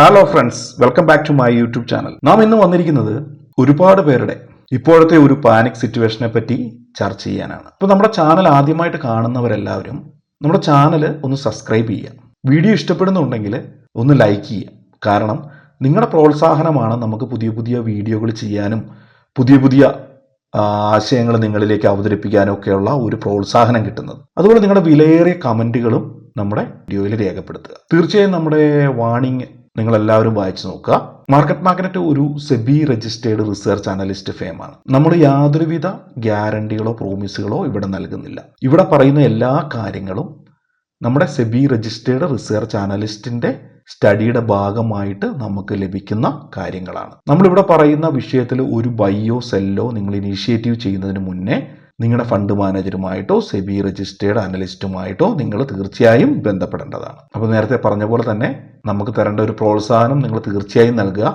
Hello friends welcome back to my YouTube channel നാം ഇന്ന് വന്നിരിക്കുന്നത് ഒരുപാട് പേരുടെ ഇപ്പോഴത്തെ ഒരു പാനിക് സിറ്റുവേഷനെ പറ്റി ചർച്ച ചെയ്യാനാണ്. ഇപ്പോൾ നമ്മുടെ ചാനൽ ആദ്യമായിട്ട് കാണുന്നവരെല്ലാവരും നമ്മുടെ ചാനൽ ഒന്ന് സബ്സ്ക്രൈബ് ചെയ്യുക. വീഡിയോ ഇഷ്ടപ്പെടുന്നുണ്ടെങ്കിൽ ഒന്ന് ലൈക്ക് ചെയ്യുക. കാരണം നിങ്ങളുടെ പ്രോത്സാഹനമാണ് നമുക്ക് പുതിയ പുതിയ വീഡിയോകൾ ചെയ്യാനും പുതിയ പുതിയ ആശയങ്ങൾ നിങ്ങളിലേക്ക് അവതരിപ്പിക്കാനും ഒക്കെയുള്ള ഒരു പ്രോത്സാഹനം കിട്ടുന്നത്. അതുപോലെ നിങ്ങളുടെ വിലയേറിയ കമന്റുകളും നമ്മുടെ വീഡിയോയിൽ രേഖപ്പെടുത്തുക. തീർച്ചയായും നമ്മുടെ വാണിംഗ് നിങ്ങൾ എല്ലാവരും വായിച്ചു നോക്കുക. മാർക്കറ്റ് മാഗ്നറ്റ് ഒരു സെബി രജിസ്റ്റേർഡ് റിസർച്ച് അനലിസ്റ്റ് ഫേമാണ് നമ്മൾ യാതൊരുവിധ ഗ്യാരണ്ടികളോ പ്രോമിസുകളോ ഇവിടെ നൽകുന്നില്ല. ഇവിടെ പറയുന്ന എല്ലാ കാര്യങ്ങളും നമ്മുടെ സെബി രജിസ്റ്റേർഡ് റിസർച്ച് അനലിസ്റ്റിന്റെ സ്റ്റഡിയുടെ ഭാഗമായിട്ട് നമുക്ക് ലഭിക്കുന്ന കാര്യങ്ങളാണ്. നമ്മളിവിടെ പറയുന്ന വിഷയത്തിൽ ഒരു ബയോ സെല്ലോ നിങ്ങൾ ഇനീഷ്യേറ്റീവ് ചെയ്യുന്നതിന് മുന്നേ നിങ്ങളുടെ ഫണ്ട് മാനേജറുമായിട്ടോ സെബി രജിസ്റ്റേർഡ് അനലിസ്റ്റുമായിട്ടോ നിങ്ങൾ തീർച്ചയായും ബന്ധപ്പെടേണ്ടതാണ്. അപ്പോൾ നേരത്തെ പറഞ്ഞ പോലെ തന്നെ നമുക്ക് തരേണ്ട ഒരു പ്രോത്സാഹനം നിങ്ങൾ തീർച്ചയായും നൽകുക.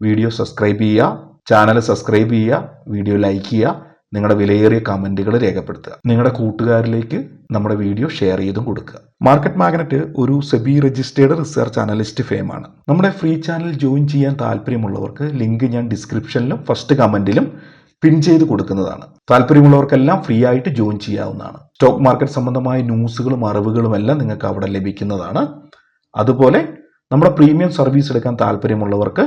വീഡിയോ സബ്സ്ക്രൈബ് ചെയ്യുക ചാനൽ സബ്സ്ക്രൈബ് ചെയ്യുക വീഡിയോ ലൈക്ക് ചെയ്യുക നിങ്ങളുടെ വിലയേറിയ കമന്റുകൾ രേഖപ്പെടുത്തുക. നിങ്ങളുടെ കൂട്ടുകാരിലേക്ക് നമ്മുടെ വീഡിയോ ഷെയർ ചെയ്തും കൊടുക്കുക. മാർക്കറ്റ് മാഗ്നറ്റ് ഒരു സെബി രജിസ്റ്റേർഡ് റിസർച്ച് അനലിസ്റ്റ് ഫേമാണ്. നമ്മുടെ ഫ്രീ ചാനൽ ജോയിൻ ചെയ്യാൻ താല്പര്യമുള്ളവർക്ക് ലിങ്ക് ഞാൻ ഡിസ്ക്രിപ്ഷനിലും ഫസ്റ്റ് കമന്റിലും പിൻ ചെയ്ത് കൊടുക്കുന്നതാണ്. താല്പര്യമുള്ളവർക്കെല്ലാം ഫ്രീ ആയിട്ട് ജോയിൻ ചെയ്യാവുന്നതാണ്. സ്റ്റോക്ക് മാർക്കറ്റ് സംബന്ധമായ ന്യൂസുകളും അറിവുകളും എല്ലാം നിങ്ങൾക്ക് അവിടെ ലഭിക്കുന്നതാണ്. അതുപോലെ നമ്മുടെ പ്രീമിയം സർവീസ് എടുക്കാൻ താല്പര്യമുള്ളവർക്ക്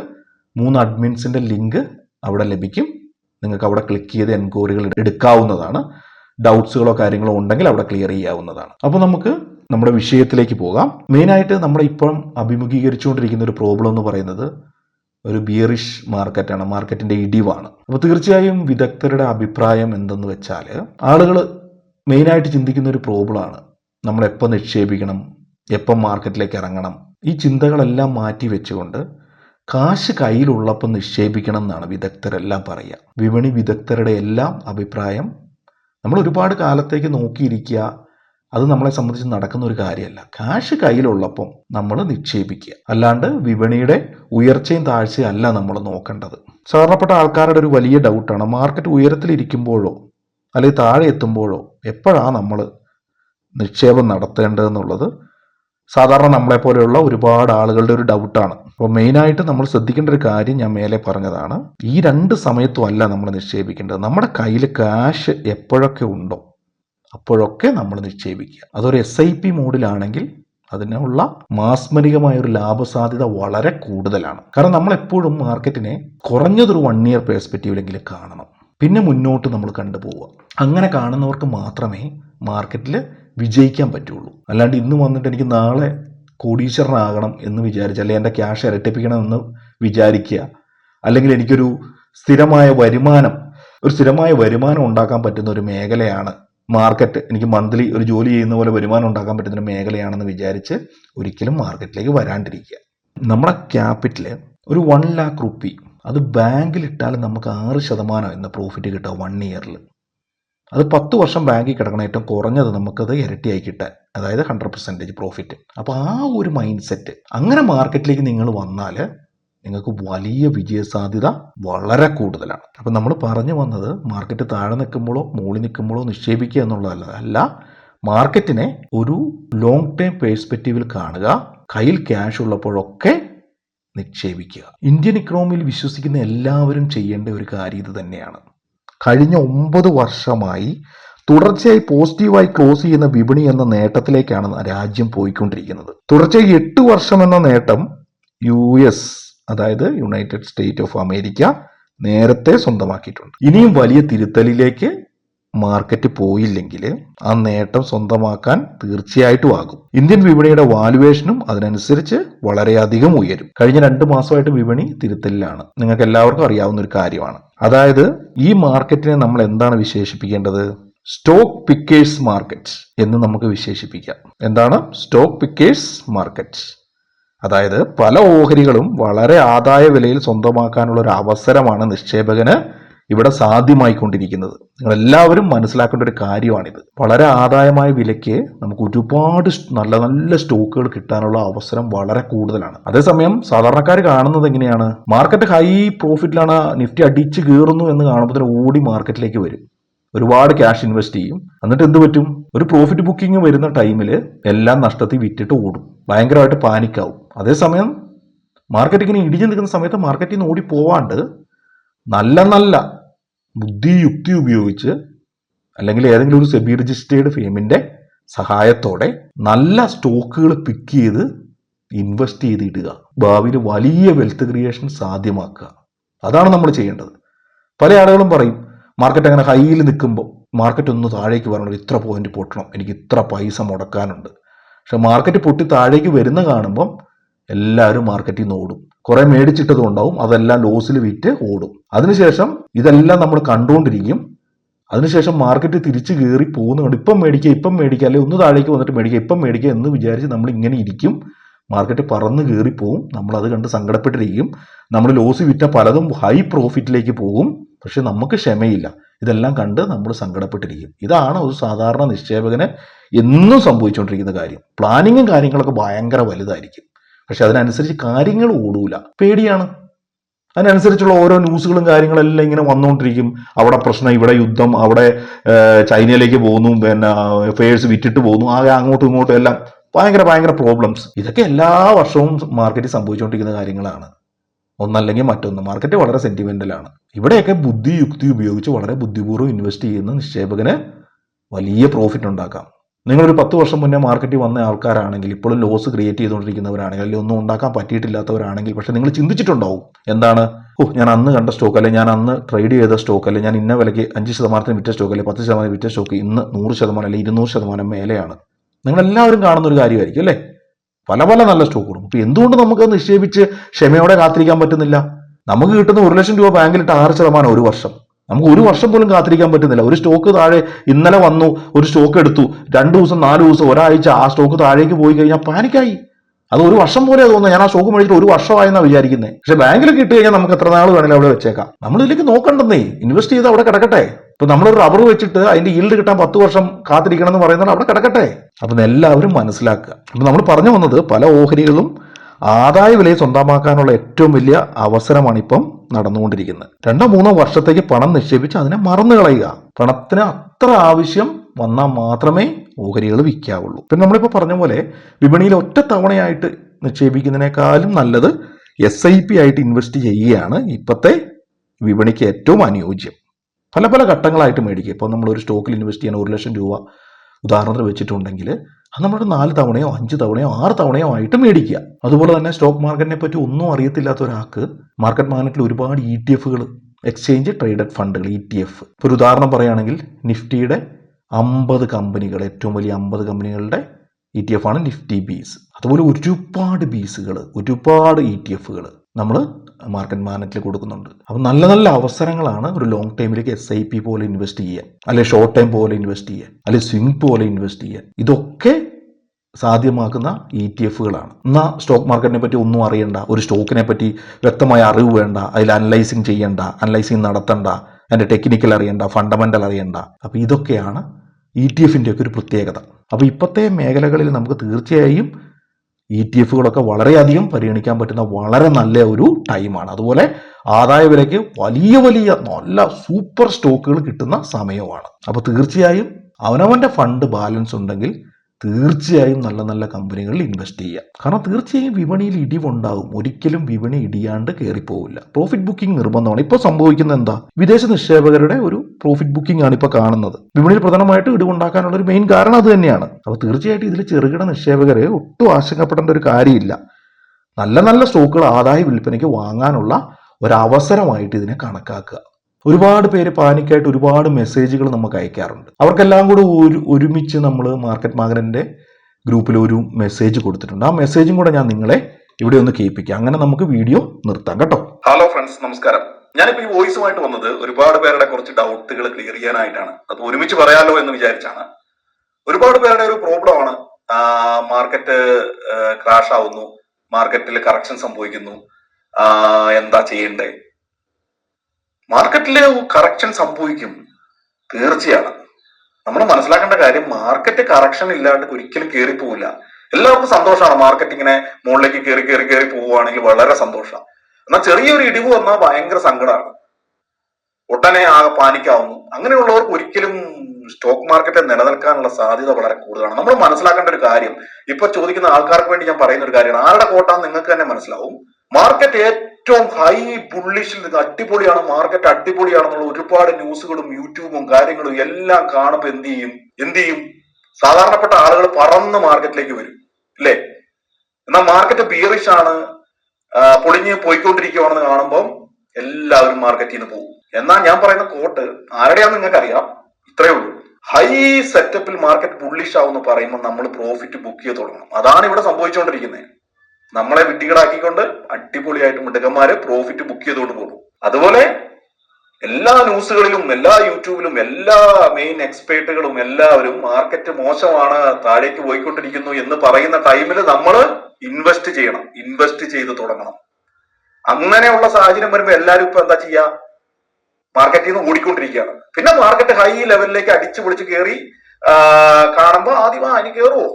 മൂന്ന് അഡ്മിൻസിന്റെ ലിങ്ക് അവിടെ ലഭിക്കും. നിങ്ങൾക്ക് അവിടെ ക്ലിക്ക് ചെയ്ത് എൻക്വയറികൾ എടുക്കാവുന്നതാണ്. ഡൗട്ട്സുകളോ കാര്യങ്ങളോ ഉണ്ടെങ്കിൽ അവിടെ ക്ലിയർ ചെയ്യാവുന്നതാണ്. അപ്പോൾ നമുക്ക് നമ്മുടെ വിഷയത്തിലേക്ക് പോകാം. മെയിനായിട്ട് നമ്മുടെ ഇപ്പം അഭിമുഖീകരിച്ചുകൊണ്ടിരിക്കുന്ന ഒരു പ്രോബ്ലം എന്ന് പറയുന്നത് ഒരു ബിയറിഷ് മാർക്കറ്റാണ് മാർക്കറ്റിന്റെ ഇടിവാണ്. അപ്പോൾ തീർച്ചയായും വിദഗ്ധരുടെ അഭിപ്രായം എന്തെന്ന് വെച്ചാൽ ആളുകൾ മെയിനായിട്ട് ചിന്തിക്കുന്ന ഒരു പ്രോബ്ലമാണ് നമ്മൾ എപ്പോൾ നിക്ഷേപിക്കണം എപ്പം മാർക്കറ്റിലേക്ക് ഇറങ്ങണം ഈ ചിന്തകളെല്ലാം മാറ്റി വെച്ചുകൊണ്ട് കാശ് കയ്യിലുള്ളപ്പോൾ നിക്ഷേപിക്കണം എന്നാണ് വിദഗ്ധരെല്ലാം പറയുക. വിപണി വിദഗ്ധരുടെ എല്ലാം അഭിപ്രായം നമ്മൾ ഒരുപാട് കാലത്തേക്ക് നോക്കിയിരിക്കുക. അത് നമ്മളെ സംബന്ധിച്ച് നടക്കുന്ന ഒരു കാര്യമല്ല. കാശ് കയ്യിലുള്ളപ്പം നമ്മൾ നിക്ഷേപിക്കുക. അല്ലാണ്ട് വിപണിയുടെ ഉയർച്ചയും താഴ്ചയും അല്ല നമ്മൾ നോക്കേണ്ടത്. സാധാരണപ്പെട്ട ആൾക്കാരുടെ ഒരു വലിയ ഡൗട്ടാണ്. മാർക്കറ്റ് ഉയരത്തിലിരിക്കുമ്പോഴോ അല്ലെങ്കിൽ താഴെ എത്തുമ്പോഴോ എപ്പോഴാണ് നമ്മൾ നിക്ഷേപം നടത്തേണ്ടതെന്നുള്ളത് സാധാരണ നമ്മളെ നമ്മളെപ്പോലെയുള്ള ഒരുപാട് ആളുകളുടെ ഒരു ഡൗട്ടാണ്. അപ്പോൾ മെയിനായിട്ട് നമ്മൾ ശ്രദ്ധിക്കേണ്ട ഒരു കാര്യം ഞാൻ മേലെ പറഞ്ഞതാണ്. ഈ രണ്ട് സമയത്തും അല്ല നമ്മൾ നിക്ഷേപിക്കേണ്ടത്. നമ്മുടെ കയ്യിൽ കാശ് എപ്പോഴൊക്കെ ഉണ്ടോ? അപ്പോഴൊക്കെ നമ്മൾ നിക്ഷേപിക്കുക. അതൊരു എസ് ഐ പി മോഡിലാണെങ്കിൽ അതിനുള്ള മാസ്മരികമായ ഒരു ലാഭസാധ്യത വളരെ കൂടുതലാണ്. കാരണം നമ്മൾ എപ്പോഴും മാർക്കറ്റിനെ കുറഞ്ഞതൊരു വൺ ഇയർ പേഴ്സ്പെക്റ്റീവിലെങ്കിലും കാണണം. പിന്നെ മുന്നോട്ട് നമ്മൾ കണ്ടുപോവുക. അങ്ങനെ കാണുന്നവർക്ക് മാത്രമേ മാർക്കറ്റിൽ വിജയിക്കാൻ പറ്റുള്ളൂ. അല്ലാണ്ട് ഇന്ന് വന്നിട്ട് എനിക്ക് നാളെ കോടീശ്വരനാകണം എന്ന് വിചാരിച്ച് അല്ലെങ്കിൽ എന്റെ ക്യാഷ് ഇരട്ടിപ്പിക്കണം എന്ന് വിചാരിക്കുക അല്ലെങ്കിൽ എനിക്കൊരു സ്ഥിരമായ വരുമാനം ഒരു സ്ഥിരമായ വരുമാനം ഉണ്ടാക്കാൻ പറ്റുന്ന ഒരു മേഖലയാണ് മാർക്കറ്റ് എനിക്ക് മന്ത്ലി ഒരു ജോലി ചെയ്യുന്ന പോലെ വരുമാനം ഉണ്ടാക്കാൻ പറ്റുന്ന മേഖലയാണെന്ന് വിചാരിച്ച് ഒരിക്കലും മാർക്കറ്റിലേക്ക് വരാണ്ടിരിക്കുക. നമ്മുടെ ക്യാപിറ്റൽ ഒരു വൺ ലാക്ക് റുപ്പി അത് ബാങ്കിൽ ഇട്ടാൽ നമുക്ക് ആറ് ശതമാനം എന്ന പ്രോഫിറ്റ് കിട്ടുക വൺ ഇയറിൽ അത് പത്ത് വർഷം ബാങ്കിൽ കിടക്കണം ഏറ്റവും കുറഞ്ഞത് നമുക്കത് ഇരട്ടിയായി കിട്ടാൻ അതായത് ഹൺഡ്രഡ് പെർസെന്റേജ് പ്രോഫിറ്റ് അപ്പോൾ ആ ഒരു മൈൻഡ് സെറ്റ് അങ്ങനെ മാർക്കറ്റിലേക്ക് നിങ്ങൾ വന്നാൽ നിങ്ങൾക്ക് വലിയ വിജയസാധ്യത വളരെ കൂടുതലാണ്. അപ്പം നമ്മൾ പറഞ്ഞു വന്നത് മാർക്കറ്റ് താഴെ നിൽക്കുമ്പോഴോ മുകളിൽ നിൽക്കുമ്പോഴോ നിക്ഷേപിക്കുക എന്നുള്ളതല്ല. അല്ല മാർക്കറ്റിനെ ഒരു ലോങ് ടേം പേഴ്സ്പെക്റ്റീവിൽ കാണുക കയ്യിൽ ക്യാഷ് ഉള്ളപ്പോഴൊക്കെ നിക്ഷേപിക്കുക. ഇന്ത്യൻ ഇക്കണോമിയിൽ വിശ്വസിക്കുന്ന എല്ലാവരും ചെയ്യേണ്ട ഒരു കാര്യം ഇത് തന്നെയാണ്. കഴിഞ്ഞ ഒമ്പത് വർഷമായി തുടർച്ചയായി പോസിറ്റീവായി ക്ലോസ് ചെയ്യുന്ന വിപണി എന്ന നേട്ടത്തിലേക്കാണ് രാജ്യം പോയിക്കൊണ്ടിരിക്കുന്നത്. തുടർച്ചയായി എട്ട് വർഷം എന്ന നേട്ടം യു എസ് അതായത് യുണൈറ്റഡ് സ്റ്റേറ്റ് ഓഫ് അമേരിക്ക നേരത്തെ സ്വന്തമാക്കിയിട്ടുണ്ട്. ഇനിയും വലിയ തിരുത്തലിലേക്ക് മാർക്കറ്റ് പോയില്ലെങ്കിൽ ആ നേട്ടം സ്വന്തമാക്കാൻ തീർച്ചയായിട്ടും ആകും. ഇന്ത്യൻ വിപണിയുടെ വാലുവേഷനും അതിനനുസരിച്ച് വളരെയധികം ഉയരും. കഴിഞ്ഞ രണ്ട് മാസമായിട്ട് വിപണി തിരുത്തലിലാണ്. നിങ്ങൾക്ക് എല്ലാവർക്കും അറിയാവുന്ന ഒരു കാര്യമാണ്. അതായത് ഈ മാർക്കറ്റിനെ നമ്മൾ എന്താണ് വിശേഷിപ്പിക്കേണ്ടത്? സ്റ്റോക്ക് പിക്കേഴ്സ് മാർക്കറ്റ് എന്ന് നമുക്ക് വിശേഷിപ്പിക്കാം. എന്താണ്? സ്റ്റോക്ക് പിക്കേഴ്സ് മാർക്കറ്റ് അതായത് പല ഓഹരികളും വളരെ ആദായ വിലയിൽ സ്വന്തമാക്കാനുള്ള ഒരു അവസരമാണ് നിക്ഷേപകന് ഇവിടെ സാധ്യമായിക്കൊണ്ടിരിക്കുന്നത്. നിങ്ങൾ എല്ലാവരും മനസ്സിലാക്കേണ്ട ഒരു കാര്യമാണിത്. വളരെ ആദായമായ വിലയ്ക്ക് നമുക്ക് ഒരുപാട് നല്ല നല്ല സ്റ്റോക്കുകൾ കിട്ടാനുള്ള അവസരം വളരെ കൂടുതലാണ്. അതേസമയം സാധാരണക്കാർ കാണുന്നത് എങ്ങനെയാണ്? മാർക്കറ്റ് ഹൈ പ്രോഫിറ്റിലാണ് നിഫ്റ്റി അടിച്ച് കയറുന്നു എന്ന് കാണുമ്പോൾ ഓടി മാർക്കറ്റിലേക്ക് വരും. ഒരുപാട് ക്യാഷ് ഇൻവെസ്റ്റ് ചെയ്യും. എന്നിട്ട് എന്ത് പറ്റും? ഒരു പ്രോഫിറ്റ് ബുക്കിംഗ് വരുന്ന ടൈമിൽ എല്ലാം നഷ്ടത്തിൽ വിറ്റിട്ട് ഓടും. ഭയങ്കരമായിട്ട് പാനിക്കാവും അതേസമയം മാർക്കറ്റ് ഇങ്ങനെ ഇടിഞ്ഞു നിൽക്കുന്ന സമയത്ത് മാർക്കറ്റിൽ നിന്ന് ഓടി പോവാണ്ട് നല്ല നല്ല ബുദ്ധി യുക്തി ഉപയോഗിച്ച് അല്ലെങ്കിൽ ഏതെങ്കിലും ഒരു സെബി രജിസ്റ്റേർഡ് ഫേമിന്റെ സഹായത്തോടെ നല്ല സ്റ്റോക്കുകൾ പിക്ക് ചെയ്ത് ഇൻവെസ്റ്റ് ചെയ്ത് ഇടുക ഭാവിയിൽ വലിയ വെൽത്ത് ക്രിയേഷൻ സാധ്യമാക്കുക. അതാണ് നമ്മൾ ചെയ്യേണ്ടത്. പല ആളുകളും പറയും മാർക്കറ്റ് അങ്ങനെ ഹൈയിൽ നിൽക്കുമ്പോൾ മാർക്കറ്റ് ഒന്ന് താഴേക്ക് വരണം ഇത്ര പോയിന്റ് പൊട്ടണം. എനിക്ക് ഇത്ര പൈസ മുടക്കാനുണ്ട്. പക്ഷെ മാർക്കറ്റ് പൊട്ടി താഴേക്ക് വരുന്ന കാണുമ്പം എല്ലാവരും മാർക്കറ്റിൽ നിന്ന് ഓടും. കുറെ മേടിച്ചിട്ടതും ഉണ്ടാവും. അതെല്ലാം ലോസിൽ വിറ്റ് ഓടും. അതിനുശേഷം ഇതെല്ലാം നമ്മൾ കണ്ടുകൊണ്ടിരിക്കും അതിനുശേഷം മാർക്കറ്റ് തിരിച്ച് കയറി പോകുന്നുണ്ട് ഇപ്പം മേടിക്കുക ഇപ്പം മേടിക്കുക അല്ലെങ്കിൽ ഒന്ന് താഴേക്ക് വന്നിട്ട് മേടിക്കുക ഇപ്പം മേടിക്കുക എന്ന് വിചാരിച്ച് നമ്മൾ ഇങ്ങനെ ഇരിക്കും. മാർക്കറ്റ് പറന്ന് കയറി പോകും നമ്മൾ അത് കണ്ട് സങ്കടപ്പെട്ടിരിക്കും. നമ്മൾ ലോസ് വിറ്റ പലതും ഹൈ പ്രോഫിറ്റിലേക്ക് പോകും. പക്ഷെ നമുക്ക് ക്ഷമയില്ല. ഇതെല്ലാം കണ്ട് നമ്മൾ സങ്കടപ്പെട്ടിരിക്കും. ഇതാണ് ഒരു സാധാരണ നിക്ഷേപകന് എന്നും സംഭവിച്ചുകൊണ്ടിരിക്കുന്ന കാര്യം. പ്ലാനിങ്ങും കാര്യങ്ങളൊക്കെ ഭയങ്കര വലുതായിരിക്കും. പക്ഷെ അതിനനുസരിച്ച് കാര്യങ്ങൾ ഓടൂല. പേടിയാണ്. അതിനനുസരിച്ചുള്ള ഓരോ ന്യൂസുകളും കാര്യങ്ങളെല്ലാം ഇങ്ങനെ വന്നുകൊണ്ടിരിക്കും. അവിടെ പ്രശ്നം ഇവിടെ യുദ്ധം അവിടെ ചൈനയിലേക്ക് പോകുന്നു പിന്നെ ഫെയേഴ്സ് വിറ്റിട്ട് പോകുന്നു ആകെ അങ്ങോട്ടും ഇങ്ങോട്ടും എല്ലാം. ഭയങ്കര ഭയങ്കര പ്രോബ്ലംസ് ഇതൊക്കെ എല്ലാ വർഷവും മാർക്കറ്റിൽ സംഭവിച്ചുകൊണ്ടിരിക്കുന്ന കാര്യങ്ങളാണ്. ഒന്നല്ലെങ്കിൽ മറ്റൊന്ന്. മാർക്കറ്റ് വളരെ സെന്റിമെന്റലാണ് ഇവിടെയൊക്കെ ബുദ്ധി യുക്തി ഉപയോഗിച്ച് വളരെ ബുദ്ധിപൂർവം ഇൻവെസ്റ്റ് ചെയ്യുന്ന നിക്ഷേപകന് വലിയ പ്രോഫിറ്റ് ഉണ്ടാക്കാം. നിങ്ങളൊരു പത്ത് വർഷം മുന്നേ മാർക്കറ്റിൽ വന്ന ആൾക്കാരാണെങ്കിൽ ഇപ്പോഴും ലോസ് ക്രിയേറ്റ് ചെയ്തുകൊണ്ടിരിക്കുന്നവരാണെങ്കിൽ അല്ലെങ്കിൽ ഒന്നും ഉണ്ടാക്കാൻ പറ്റിയിട്ടില്ലാത്തവരാണെങ്കിൽ പക്ഷേ നിങ്ങൾ ചിന്തിച്ചിട്ടുണ്ടാവും. എന്താണ്? ഓ ഞാൻ അന്ന് കണ്ട സ്റ്റോക്ക് അല്ലെങ്കിൽ ഞാൻ അന്ന് ട്രേഡ് ചെയ്ത സ്റ്റോക്ക് അല്ലെങ്കിൽ ഞാൻ ഇന്ന വിലയ്ക്ക് അഞ്ച് ശതമാനത്തിന് വിറ്റ സ്റ്റോക്ക് അല്ലെങ്കിൽ പത്ത് ശതമാനം വിറ്റ സ്റ്റോക്ക് ഇന്ന് നൂറ് ശതമാനം അല്ലെങ്കിൽ ഇരുന്നൂറ് ശതമാനം മേലെയാണ്. നിങ്ങളെല്ലാവരും കാണുന്ന ഒരു കാര്യമായിരിക്കും അല്ലേ? പല പല നല്ല സ്റ്റോക്കുകളും അപ്പൊ എന്തുകൊണ്ട് നമുക്ക് നിക്ഷേപിച്ച് ക്ഷമയോടെ കാത്തിരിക്കാൻ പറ്റുന്നില്ല? നമുക്ക് കിട്ടുന്ന ഒരു ലക്ഷം രൂപ ബാങ്കിലിട്ട് ആറ് ശതമാനം ഒരു വർഷം. നമുക്ക് ഒരു വർഷം പോലും കാത്തിരിക്കാൻ പറ്റുന്നില്ല. ഒരു സ്റ്റോക്ക് താഴെ ഇന്നലെ വന്നു ഒരു സ്റ്റോക്ക് എടുത്തു. രണ്ടു ദിവസം നാല് ദിവസം ഒരാഴ്ച ആ സ്റ്റോക്ക് താഴേക്ക് പോയി കഴിഞ്ഞാൽ പാനിക്കായി. അത് ഒരു വർഷം പോലെ തോന്നുന്നത് ഞാൻ ആ സ്റ്റോക്ക് മേടിച്ചിട്ട് ഒരു വർഷമായെന്നാണ് വിചാരിക്കുന്നത് പക്ഷെ ബാങ്കിൽ കിട്ടി കഴിഞ്ഞാൽ നമുക്ക് എത്ര നാൾ വേണമെങ്കിലും അവിടെ വെച്ചേക്കാം. നമ്മൾ ഇതിലേക്ക് നോക്കണ്ടെന്നേ. ഇൻവെസ്റ്റ് ചെയ്ത് അവിടെ കിടക്കട്ടെ. ഇപ്പൊ നമ്മളൊരു റബ്ബർ വെച്ചിട്ട് അതിന്റെ ഈൽഡ് കിട്ടാൻ പത്ത് വർഷം കാത്തിരിക്കണം എന്ന് പറയുന്നത് അവിടെ കിടക്കട്ടെ. അപ്പം എല്ലാവരും മനസ്സിലാക്കുക. അപ്പം നമ്മൾ പറഞ്ഞു വന്നത് പല ഓഹരികളും ആദായ വിലയെ സ്വന്തമാക്കാനുള്ള ഏറ്റവും വലിയ അവസരമാണ് ഇപ്പം നടന്നുകൊണ്ടിരിക്കുന്നത്. രണ്ടോ മൂന്നോ വർഷത്തേക്ക് പണം നിക്ഷേപിച്ച് അതിനെ മറന്നു കളയുക. പണത്തിന് അത്ര ആവശ്യം വന്നാൽ മാത്രമേ ഓഹരികൾ വിൽക്കാവുള്ളൂ. പിന്നെ നമ്മളിപ്പോൾ പറഞ്ഞ പോലെ വിപണിയിൽ ഒറ്റ തവണയായിട്ട് നിക്ഷേപിക്കുന്നതിനേക്കാളും നല്ലത് എസ് ഐ പി ആയിട്ട് ഇൻവെസ്റ്റ് ചെയ്യുകയാണ് ഇപ്പോഴത്തെ വിപണിക്ക് ഏറ്റവും അനുയോജ്യം. പല പല ഘട്ടങ്ങളായിട്ട് മേടിക്കുക ഇപ്പോൾ നമ്മൾ ഒരു സ്റ്റോക്കിൽ ഇൻവെസ്റ്റ് ചെയ്യാൻ ഒരു ലക്ഷം രൂപ ഉദാഹരണത്തിന് വെച്ചിട്ടുണ്ടെങ്കിൽ അത് നമ്മുടെ നാല് തവണയോ അഞ്ച് തവണയോ ആറ് തവണയോ ആയിട്ട് മേടിക്കുക. അതുപോലെ തന്നെ സ്റ്റോക്ക് മാർക്കറ്റിനെ പറ്റി ഒന്നും അറിയത്തില്ലാത്ത ഒരാൾക്ക് മാർക്കറ്റ് മാർക്കറ്റിൽ ഒരുപാട് ഇ ടി എഫുകൾ എക്സ്ചേഞ്ച് ട്രേഡഡ് ഫണ്ടുകൾ ഇ ടി എഫ് ഒരു ഉദാഹരണം പറയുകയാണെങ്കിൽ നിഫ്റ്റിയുടെ അമ്പത് കമ്പനികൾ ഏറ്റവും വലിയ അമ്പത് കമ്പനികളുടെ ഇ ടി എഫ് ആണ് നിഫ്റ്റി ബീസ് അതുപോലെ ഒരുപാട് ബീസുകൾ ഒരുപാട് ഇ ടി എഫുകൾ നമ്മൾ മാർക്കറ്റ് മാനറ്റിൽ കൊടുക്കുന്നുണ്ട്. അപ്പം നല്ല നല്ല അവസരങ്ങളാണ് ഒരു ലോങ് ടൈമിലേക്ക് എസ് ഐ പി പോലെ ഇൻവെസ്റ്റ് ചെയ്യാൻ. അല്ലെങ്കിൽ ഷോർട്ട് ടൈം പോലെ ഇൻവെസ്റ്റ് ചെയ്യാൻ. അല്ലെങ്കിൽ സ്വിംഗ് പോലെ ഇൻവെസ്റ്റ് ചെയ്യാൻ. ഇതൊക്കെ സാധ്യമാക്കുന്ന ഇ ടി എഫുകളാണ് എന്നാൽ സ്റ്റോക്ക് മാർക്കറ്റിനെ പറ്റി ഒന്നും അറിയണ്ട. ഒരു സ്റ്റോക്കിനെ പറ്റി വ്യക്തമായ അറിവ് വേണ്ട. അതിൽ അനലൈസിങ് ചെയ്യേണ്ട. അനലൈസിങ് നടത്തണ്ട. അതിന്റെ ടെക്നിക്കൽ അറിയണ്ട. ഫണ്ടമെന്റൽ അറിയണ്ട. അപ്പോൾ ഇതൊക്കെയാണ് ഇ ടി എഫിന്റെ ഒക്കെ ഒരു പ്രത്യേകത. അപ്പോൾ ഇപ്പോഴത്തെ മേഖലകളിൽ നമുക്ക് തീർച്ചയായും ഇ ടി എഫുകളൊക്കെ വളരെയധികം പരിഗണിക്കാൻ പറ്റുന്ന വളരെ നല്ല ഒരു ടൈമാണ്. അതുപോലെ ആദായ വിലയ്ക്ക് വലിയ വലിയ നല്ല സൂപ്പർ സ്റ്റോക്കുകൾ കിട്ടുന്ന സമയമാണ് അപ്പോൾ തീർച്ചയായും അവനവന്റെ ഫണ്ട് ബാലൻസ് ഉണ്ടെങ്കിൽ തീർച്ചയായും നല്ല നല്ല കമ്പനികളിൽ ഇൻവെസ്റ്റ് ചെയ്യാം. കാരണം തീർച്ചയായും വിപണിയിൽ ഇടിവുണ്ടാവും. ഒരിക്കലും വിപണി ഇടിയാണ്ട് കയറിപ്പോവില്ല പ്രോഫിറ്റ് ബുക്കിംഗ് നിർബന്ധമാണ്. ഇപ്പോൾ സംഭവിക്കുന്നത് എന്താ? വിദേശ നിക്ഷേപകരുടെ ഒരു പ്രോഫിറ്റ് ബുക്കിംഗ് ആണ് ഇപ്പോൾ കാണുന്നത്. വിപണിയിൽ പ്രധാനമായിട്ട് ഇടിവുണ്ടാക്കാനുള്ള ഒരു മെയിൻ കാരണം അത് തന്നെയാണ്. അപ്പോൾ തീർച്ചയായിട്ടും ഇതിൽ ചെറുകിട നിക്ഷേപകരെ ഒട്ടും ആശങ്കപ്പെടേണ്ട ഒരു കാര്യമില്ല. നല്ല നല്ല സ്റ്റോക്കുകൾ ആദായ വിൽപ്പനയ്ക്ക് വാങ്ങാനുള്ള ഒരവസരമായിട്ട് ഇതിനെ കണക്കാക്കുക. ഒരുപാട് പേര് പാനിക്കായിട്ട് ഒരുപാട് മെസ്സേജുകൾ നമുക്ക് അയക്കാറുണ്ട്. അവർക്കെല്ലാം കൂടെ ഒരു ഒരുമിച്ച് നമ്മൾ മാർക്കറ്റ് മാഗനന്റെ ഗ്രൂപ്പിൽ ഒരു മെസ്സേജ് കൊടുത്തിട്ടുണ്ട്. ആ മെസ്സേജും കൂടെ ഞാൻ നിങ്ങളെ ഇവിടെ ഒന്ന് കേൾപ്പിക്കാം. അങ്ങനെ നമുക്ക് വീഡിയോ നിർത്താം കേട്ടോ. ഹലോ ഫ്രണ്ട്സ് നമസ്കാരം. ഞാനിപ്പോ ഈ വോയിസുമായിട്ട് വന്നത് ഒരുപാട് പേരുടെ കുറച്ച് ഡൗട്ടുകൾ ക്ലിയർ ചെയ്യാനായിട്ടാണ്. അത് ഒരുമിച്ച് പറയാലോ എന്ന് വിചാരിച്ചാണ്. ഒരുപാട് പേരുടെ ഒരു പ്രോബ്ലം ആണ്. മാർക്കറ്റ് ക്രാഷ് ആവുന്നു. മാർക്കറ്റിൽ കറക്ഷൻ സംഭവിക്കുന്നു. എന്താ ചെയ്യണ്ടേ? മാർക്കറ്റിൽ കറക്ഷൻ സംഭവിക്കും. തീർച്ചയാണ്. നമ്മൾ മനസ്സിലാക്കേണ്ട കാര്യം മാർക്കറ്റ് കറക്ഷൻ ഇല്ലാണ്ട് ഒരിക്കലും കയറി പോവില്ല. എല്ലാവർക്കും സന്തോഷമാണ് മാർക്കറ്റ് ഇങ്ങനെ മുകളിലേക്ക് കയറി കയറി കയറി പോവുകയാണെങ്കിൽ വളരെ സന്തോഷമാണ്. എന്നാൽ ചെറിയൊരു ഇടിവ് വന്നാൽ ഭയങ്കര സങ്കടമാണ്. ഒട്ടനെ ആ പാനിക്കാവുന്നു. അങ്ങനെയുള്ളവർക്ക് ഒരിക്കലും സ്റ്റോക്ക് മാർക്കറ്റ് നിലനിൽക്കാനുള്ള സാധ്യത വളരെ കൂടുതലാണ്. നമ്മൾ മനസ്സിലാക്കേണ്ട ഒരു കാര്യം ഇപ്പൊ ചോദിക്കുന്ന ആൾക്കാർക്ക് വേണ്ടി ഞാൻ പറയുന്ന ഒരു കാര്യമാണ്. ആരുടെ കോട്ടാന്ന് നിങ്ങൾക്ക് തന്നെ മനസ്സിലാവും. മാർക്കറ്റ് ഏറ്റവും ഹൈ ബുള്ളിഷിൽ നിന്ന് അടിപൊളിയാണ് മാർക്കറ്റ് അടിപൊളിയാണെന്നുള്ള ഒരുപാട് ന്യൂസുകളും യൂട്യൂബും കാര്യങ്ങളും എല്ലാം കാണുമ്പോൾ എന്ത് ചെയ്യും? എന്ത് ചെയ്യും? സാധാരണപ്പെട്ട ആളുകൾ പറന്ന് മാർക്കറ്റിലേക്ക് വരും അല്ലേ? എന്നാൽ മാർക്കറ്റ് ബിയറിഷ് ആണ് പൊളിഞ്ഞ് പോയിക്കൊണ്ടിരിക്കുവാണെന്ന് കാണുമ്പോൾ എല്ലാവരും മാർക്കറ്റിൽ നിന്ന് പോകും. എന്നാൽ ഞാൻ പറയുന്ന കോട്ട് ആരുടെയാന്ന് നിങ്ങൾക്ക് അറിയാം ഇത്രയേ ഉള്ളൂ. ഹൈ സെറ്റപ്പിൽ മാർക്കറ്റ് ബുള്ളിഷ് ആവുമെന്ന് പറയുമ്പോൾ നമ്മൾ പ്രോഫിറ്റ് ബുക്ക് ചെയ്ത് തുടങ്ങണം. അതാണ് ഇവിടെ സംഭവിച്ചുകൊണ്ടിരിക്കുന്നത്. നമ്മളെ വിട്ടികളാക്കിക്കൊണ്ട് അടിപൊളിയായിട്ട് മിടുക്കന്മാര് പ്രോഫിറ്റ് ബുക്ക് ചെയ്തുകൊണ്ട് പോകും അതുപോലെ എല്ലാ ന്യൂസുകളിലും എല്ലാ യൂട്യൂബിലും എല്ലാ മെയിൻ എക്സ്പേർട്ടുകളും എല്ലാവരും മാർക്കറ്റ് മോശമാണ് താഴേക്ക് പോയിക്കൊണ്ടിരിക്കുന്നു എന്ന് പറയുന്ന ടൈമിൽ നമ്മൾ ഇൻവെസ്റ്റ് ചെയ്യണം. ഇൻവെസ്റ്റ് ചെയ്ത് തുടങ്ങണം. അങ്ങനെയുള്ള സാഹചര്യം വരുമ്പോൾ എല്ലാവരും ഇപ്പൊ എന്താ ചെയ്യുക മാർക്കറ്റിൽ നിന്ന് ഓടിക്കൊണ്ടിരിക്കുകയാണ്. പിന്നെ മാർക്കറ്റ് ഹൈ ലെവലിലേക്ക് അടിച്ചു പൊളിച്ച് കയറി കാണുമ്പോൾ ആദ്യം ആ ഇനി കയറുമോ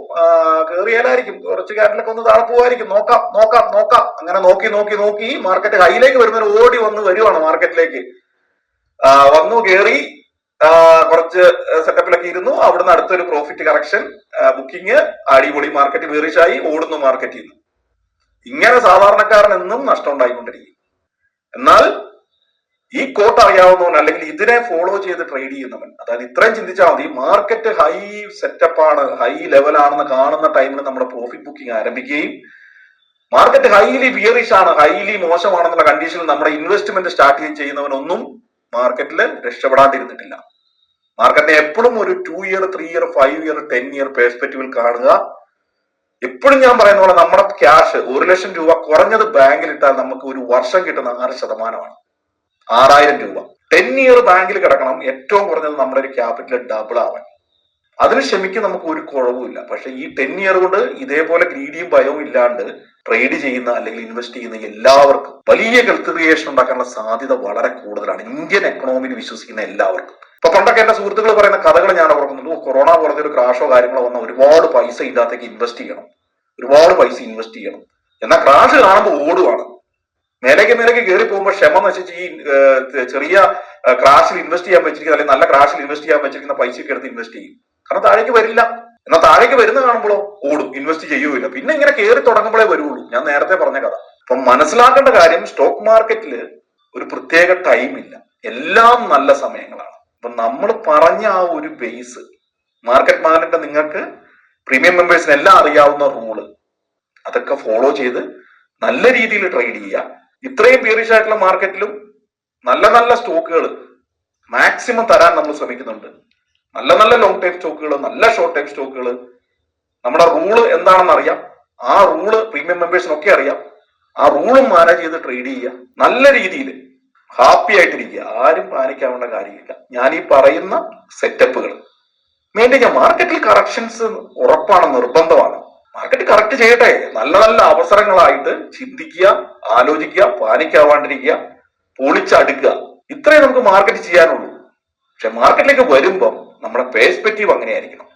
കയറിയാലായിരിക്കും കുറച്ച് ക്യാപിറ്റലൊക്കെ ഒന്ന് താഴെ പോവായിരിക്കും. നോക്കാം നോക്കാം നോക്കാം. അങ്ങനെ നോക്കി നോക്കി നോക്കി മാർക്കറ്റ് ഹൈയിലേക്ക് വരുന്നവർ ഓടി വന്ന് വരുവാണ് മാർക്കറ്റിലേക്ക് വന്നു കേറി. കുറച്ച് സെറ്റപ്പിലൊക്കെ ഇരുന്നു. അവിടുന്ന് അടുത്തൊരു പ്രോഫിറ്റ് കറക്ഷൻ ബുക്കിംഗ് അടിപൊളി മാർക്കറ്റ് വേറിഷായി ഓടുന്നു മാർക്കറ്റിൽ നിന്ന്. ഇങ്ങനെ സാധാരണക്കാരൻ എന്നും നഷ്ടം ഉണ്ടായിക്കൊണ്ടിരിക്കും. എന്നാൽ ഈ കോട്ട് അറിയാവുന്നവൻ അല്ലെങ്കിൽ ഇതിനെ ഫോളോ ചെയ്ത് ട്രേഡ് ചെയ്യുന്നവൻ അതായത് ഇത്രയും ചിന്തിച്ചാൽ മതി മാർക്കറ്റ് ഹൈ സെറ്റപ്പ് ആണ് ഹൈ ലെവലാണെന്ന് കാണുന്ന ടൈമിൽ നമ്മുടെ പ്രോഫിറ്റ് ബുക്കിംഗ് ആരംഭിക്കുകയും മാർക്കറ്റ് ഹൈലി ബിയറിഷ് ആണ് ഹൈലി മോശമാണെന്നുള്ള കണ്ടീഷനിൽ നമ്മുടെ ഇൻവെസ്റ്റ്മെന്റ് സ്റ്റാർട്ട് ചെയ്യുന്നവനൊന്നും മാർക്കറ്റിൽ രക്ഷപ്പെടാണ്ടിരുന്നിട്ടില്ല. മാർക്കറ്റിനെ എപ്പോഴും ഒരു two year three year five year ten year പെർസ്പെക്റ്റീവിൽ കാണുക. എപ്പോഴും ഞാൻ പറയുന്ന പോലെ നമ്മുടെ ക്യാഷ് ഒരു ലക്ഷം രൂപ കുറഞ്ഞത് ബാങ്കിൽ ഇട്ടാൽ നമുക്ക് ഒരു വർഷം കിട്ടുന്ന ആറ് ശതമാനമാണ്. ആറായിരം രൂപ. ടെൻ ഇയർ ബാങ്കിൽ കിടക്കണം ഏറ്റവും കുറഞ്ഞത് നമ്മുടെ ഒരു ക്യാപിറ്റൽ ഡബിൾ ആവാൻ. അതിന് ക്ഷമിക്കും നമുക്ക് ഒരു കുഴവുമില്ല. പക്ഷെ ഈ ടെൻ ഇയർ കൊണ്ട് ഇതേപോലെ ഗ്രീഡിയും ഭയവും ഇല്ലാണ്ട് ട്രേഡ് ചെയ്യുന്ന അല്ലെങ്കിൽ ഇൻവെസ്റ്റ് ചെയ്യുന്ന എല്ലാവർക്കും വലിയ ഹെൽത്ത് ക്രിയേഷൻ ഉണ്ടാക്കാനുള്ള സാധ്യത വളരെ കൂടുതലാണ്. ഇന്ത്യൻ എക്കണോമിയിൽ വിശ്വസിക്കുന്ന എല്ലാവർക്കും. ഇപ്പൊ പണ്ടൊക്കെ എന്റെ സുഹൃത്തുക്കൾ പറയുന്ന കഥകൾ ഞാൻ ഓർക്കുന്നുണ്ട്. "ഓ, കൊറോണ പോലത്തെ ഒരു ക്രാഷോ കാര്യങ്ങളോ വന്ന ഒരുപാട് പൈസ ഇതിനകത്തേക്ക് ഇൻവെസ്റ്റ് ചെയ്യണം. ഒരുപാട് പൈസ ഇൻവെസ്റ്റ് ചെയ്യണം. എന്നാൽ ക്രാഷ് കാണുമ്പോൾ ഓടുവാണ്. മേലേക്ക് നിലയ്ക്ക് കയറി പോകുമ്പോൾ ക്ഷമ നശിച്ച് ഈ ചെറിയ ക്രാഷിൽ ഇൻവെസ്റ്റ് ചെയ്യാൻ വെച്ചിരിക്കുന്ന അല്ലെങ്കിൽ നല്ല ക്രാഷിൽ ഇൻവെസ്റ്റ് ചെയ്യാൻ വെച്ചിരിക്കുന്ന പൈസയൊക്കെ എടുത്ത് ഇൻവെസ്റ്റ് ചെയ്യും. കാരണം താഴേക്ക് വരില്ല. എന്നാൽ താഴേക്ക് വരുന്ന കാണുമ്പോഴോ ഓടും ഇൻവെസ്റ്റ് ചെയ്യൂല പിന്നെ ഇങ്ങനെ കയറി തുടങ്ങുമ്പോഴേ വരുള്ളൂ. ഞാൻ നേരത്തെ പറഞ്ഞ കഥ. അപ്പൊ മനസ്സിലാക്കേണ്ട കാര്യം സ്റ്റോക്ക് മാർക്കറ്റിൽ ഒരു പ്രത്യേക ടൈം ഇല്ല. എല്ലാം നല്ല സമയങ്ങളാണ്. അപ്പൊ നമ്മൾ പറഞ്ഞ ആ ഒരു ബേസ് മാർക്കറ്റ് മാനേജർ നിങ്ങൾക്ക് പ്രീമിയം മെമ്പേഴ്സിന് എല്ലാം അറിയാവുന്ന റൂൾ അതൊക്കെ ഫോളോ ചെയ്ത് നല്ല രീതിയിൽ ട്രേഡ് ചെയ്യുക. ഇത്രയും ബീറിഷ് ആയിട്ടുള്ള മാർക്കറ്റിലും നല്ല നല്ല സ്റ്റോക്കുകൾ മാക്സിമം തരാൻ നമ്മൾ ശ്രമിക്കുന്നുണ്ട്. നല്ല നല്ല ലോങ് ടൈം സ്റ്റോക്കുകൾ നല്ല ഷോർട്ട് ടൈം സ്റ്റോക്കുകൾ. നമ്മുടെ റൂൾ എന്താണെന്ന് അറിയാം. ആ റൂൾ പ്രീമിയം മെമ്പേഴ്സിനൊക്കെ അറിയാം. ആ റൂളും മാനേജ് ചെയ്ത് ട്രേഡ് ചെയ്യുക. നല്ല രീതിയിൽ ഹാപ്പി ആയിട്ടിരിക്കുക. ആരും പാനിക്കാവേണ്ട കാര്യമില്ല. ഞാൻ ഈ പറയുന്ന സെറ്റപ്പുകൾ മെയിന്റെയിൻ ചെയ്യാം മാർക്കറ്റിൽ കറക്ഷൻസ് ഉറപ്പാണ് നിർബന്ധമാണ്. മാർക്കറ്റ് കറക്റ്റ് ചെയ്യട്ടെ. നല്ല നല്ല അവസരങ്ങളായിട്ട് ചിന്തിക്കുക ആലോചിക്കുക പാനിക്കാവാണ്ടിരിക്കുക പൊളിച്ചടുക്കുക. ഇത്രയേ നമുക്ക് മാർക്കറ്റ് ചെയ്യാനുള്ളൂ. പക്ഷെ മാർക്കറ്റിലേക്ക് വരുമ്പം നമ്മുടെ പേഴ്സ്പെക്റ്റീവ് അങ്ങനെയായിരിക്കണം.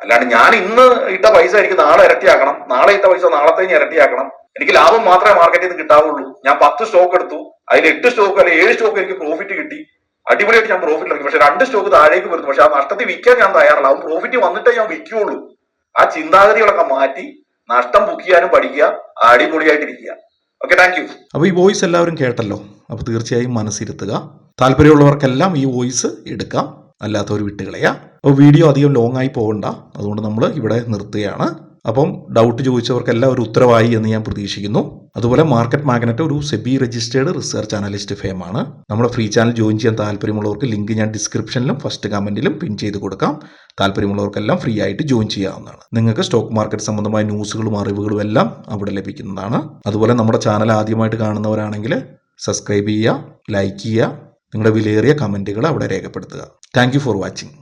അല്ലാണ്ട് ഞാൻ ഇന്ന് ഇട്ട പൈസ എനിക്ക് നാളെ ഇരട്ടിയാക്കണം. നാളെ ഇട്ട പൈസ നാളത്തെ ഇരട്ടിയാക്കണം. എനിക്ക് ലാഭം മാത്രമേ മാർക്കറ്റിൽ നിന്ന് കിട്ടാവുള്ളൂ. ഞാൻ പത്ത് സ്റ്റോക്ക് എടുത്തു. അതിൽ എട്ട് സ്റ്റോക്ക് അല്ലെങ്കിൽ ഏഴ് സ്റ്റോക്ക് എനിക്ക് പ്രോഫിറ്റ് കിട്ടി. അടിപൊളിയായിട്ട് ഞാൻ പ്രോഫിറ്റ് ഇറങ്ങി പക്ഷെ രണ്ട് സ്റ്റോക്ക് താഴേക്ക് വരുന്നു പക്ഷെ ആ നഷ്ടത്തിൽ വിൽക്കാൻ ഞാൻ തയ്യാറല്ല. അവൻ പ്രോഫിറ്റ് വന്നിട്ടേ ഞാൻ വിൽക്കുകയുള്ളൂ ആ ചിന്താഗതികളൊക്കെ മാറ്റി നഷ്ടം ബുക്ക് ചെയ്യാനും പഠിക്കുക അടിപൊളിയായിട്ടിരിക്കുക. ഓക്കെ താങ്ക് യു അപ്പോൾ ഈ വോയിസ് എല്ലാവരും കേട്ടല്ലോ. അപ്പോൾ തീർച്ചയായും മനസ്സിരുത്തുക. താല്പര്യമുള്ളവർക്കെല്ലാം ഈ വോയിസ് എടുക്കാം. അല്ലാത്തവർ വിട്ടുകളയാ. അപ്പോൾ വീഡിയോ അധികം ലോങ് ആയി പോകണ്ട അതുകൊണ്ട് നമ്മൾ ഇവിടെ നിർത്തുകയാണ്. അപ്പം ഡൗട്ട് ചോദിച്ചവർക്കെല്ലാം ഒരു ഉത്തരവായി എന്ന് ഞാൻ പ്രതീക്ഷിക്കുന്നു. അതുപോലെ മാർക്കറ്റ് മാഗ്നറ്റ് ഒരു സെബി രജിസ്റ്റേർഡ് റിസർച്ച് അനലിസ്റ്റ് ഫേമാണ് നമ്മുടെ ഫ്രീ ചാനൽ ജോയിൻ ചെയ്യാൻ താല്പര്യമുള്ളവർക്ക് ലിങ്ക് ഞാൻ ഡിസ്ക്രിപ്ഷനിലും ഫസ്റ്റ് കമന്റിലും പിൻ ചെയ്ത് കൊടുക്കാം. താല്പര്യമുള്ളവർക്കെല്ലാം ഫ്രീ ആയിട്ട് ജോയിൻ ചെയ്യാവുന്നതാണ്. നിങ്ങൾക്ക് സ്റ്റോക്ക് മാർക്കറ്റ് സംബന്ധമായ ന്യൂസുകളും അറിവുകളും എല്ലാം അവിടെ ലഭിക്കുന്നതാണ്. അതുപോലെ നമ്മുടെ ചാനൽ ആദ്യമായിട്ട് കാണുന്നവരാണെങ്കിൽ സബ്സ്ക്രൈബ് ചെയ്യുക ലൈക്ക് ചെയ്യുക നിങ്ങളുടെ വിലയേറിയ കമന്റുകൾ അവിടെ രേഖപ്പെടുത്തുക. Thank for watching